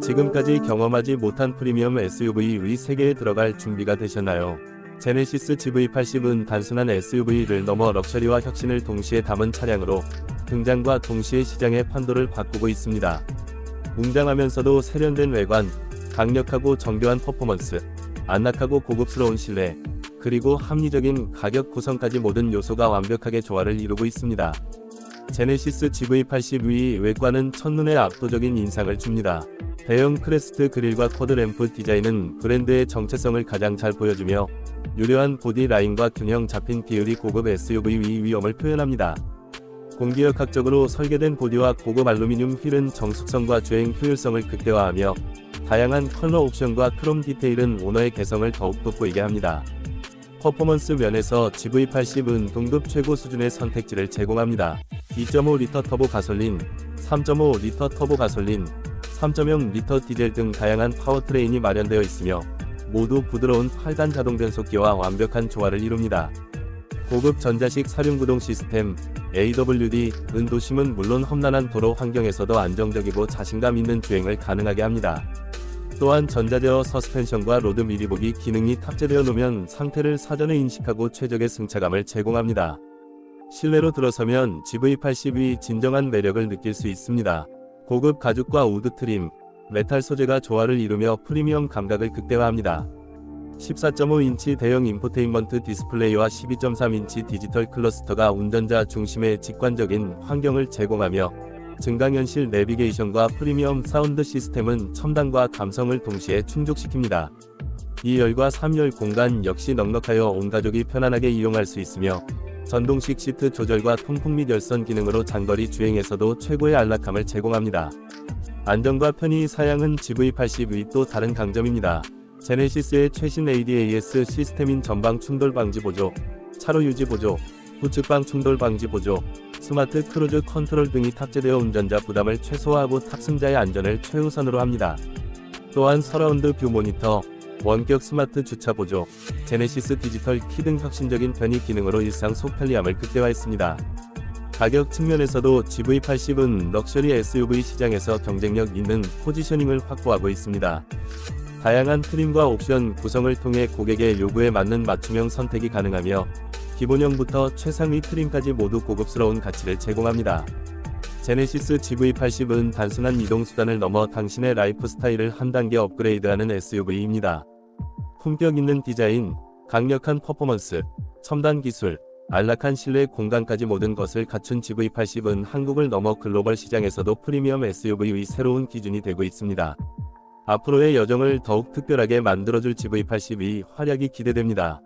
지금까지 경험하지 못한 프리미엄 SUV의 세계에 들어갈 준비가 되셨나요? 제네시스 GV80은 단순한 SUV를 넘어 럭셔리와 혁신을 동시에 담은 차량으로 등장과 동시에 시장의 판도를 바꾸고 있습니다. 웅장하면서도 세련된 외관, 강력하고 정교한 퍼포먼스, 안락하고 고급스러운 실내, 그리고 합리적인 가격 구성까지 모든 요소가 완벽하게 조화를 이루고 있습니다. 제네시스 GV80의 외관은 첫눈에 압도적인 인상을 줍니다. 대형 크레스트 그릴과 쿼드 램프 디자인은 브랜드의 정체성을 가장 잘 보여주며 유려한 보디 라인과 균형 잡힌 비율이 고급 SUV의 위험을 표현합니다. 공기역학적으로 설계된 보디와 고급 알루미늄 휠은 정숙성과 주행 효율성을 극대화하며 다양한 컬러 옵션과 크롬 디테일은 오너의 개성을 더욱 돋보이게 합니다. 퍼포먼스 면에서 GV80은 동급 최고 수준의 선택지를 제공합니다. 2.5리터 터보 가솔린, 3.5리터 터보 가솔린, 3.0리터 디젤 등 다양한 파워트레인이 마련되어 있으며 모두 부드러운 8단 자동 변속기와 완벽한 조화를 이룹니다. 고급 전자식 사륜구동 시스템 AWD 은 도심은 물론 험난한 도로 환경에서도 안정적이고 자신감 있는 주행을 가능하게 합니다. 또한 전자제어 서스펜션과 로드 미리보기 기능이 탑재되어 놓으면 상태를 사전에 인식하고 최적의 승차감을 제공합니다. 실내로 들어서면 GV80이 진정한 매력을 느낄 수 있습니다. 고급 가죽과 우드 트림, 메탈 소재가 조화를 이루며 프리미엄 감각을 극대화합니다. 14.5인치 대형 인포테인먼트 디스플레이와 12.3인치 디지털 클러스터가 운전자 중심의 직관적인 환경을 제공하며 증강현실 내비게이션과 프리미엄 사운드 시스템은 첨단과 감성을 동시에 충족시킵니다. 2열과 3열 공간 역시 넉넉하여 온 가족이 편안하게 이용할 수 있으며 전동식 시트 조절과 통풍 및 열선 기능으로 장거리 주행에서도 최고의 안락함을 제공합니다. 안전과 편의 사양은 GV80의 또 다른 강점입니다. 제네시스의 최신 ADAS 시스템인 전방 충돌 방지 보조, 차로 유지 보조, 우측방 충돌 방지 보조, 스마트 크루즈 컨트롤 등이 탑재되어 운전자 부담을 최소화하고 탑승자의 안전을 최우선으로 합니다. 또한 서라운드 뷰 모니터, 원격 스마트 주차 보조, 제네시스 디지털 키 등 혁신적인 편의 기능으로 일상 속 편리함을 극대화했습니다. 가격 측면에서도 GV80은 럭셔리 SUV 시장에서 경쟁력 있는 포지셔닝을 확보하고 있습니다. 다양한 트림과 옵션 구성을 통해 고객의 요구에 맞는 맞춤형 선택이 가능하며 기본형부터 최상위 트림까지 모두 고급스러운 가치를 제공합니다. 제네시스 GV80은 단순한 이동수단을 넘어 당신의 라이프 스타일을 한 단계 업그레이드하는 SUV입니다. 품격 있는 디자인, 강력한 퍼포먼스, 첨단 기술, 안락한 실내 공간까지 모든 것을 갖춘 GV80은 한국을 넘어 글로벌 시장에서도 프리미엄 SUV의 새로운 기준이 되고 있습니다. 앞으로의 여정을 더욱 특별하게 만들어줄 GV80이 활약이 기대됩니다.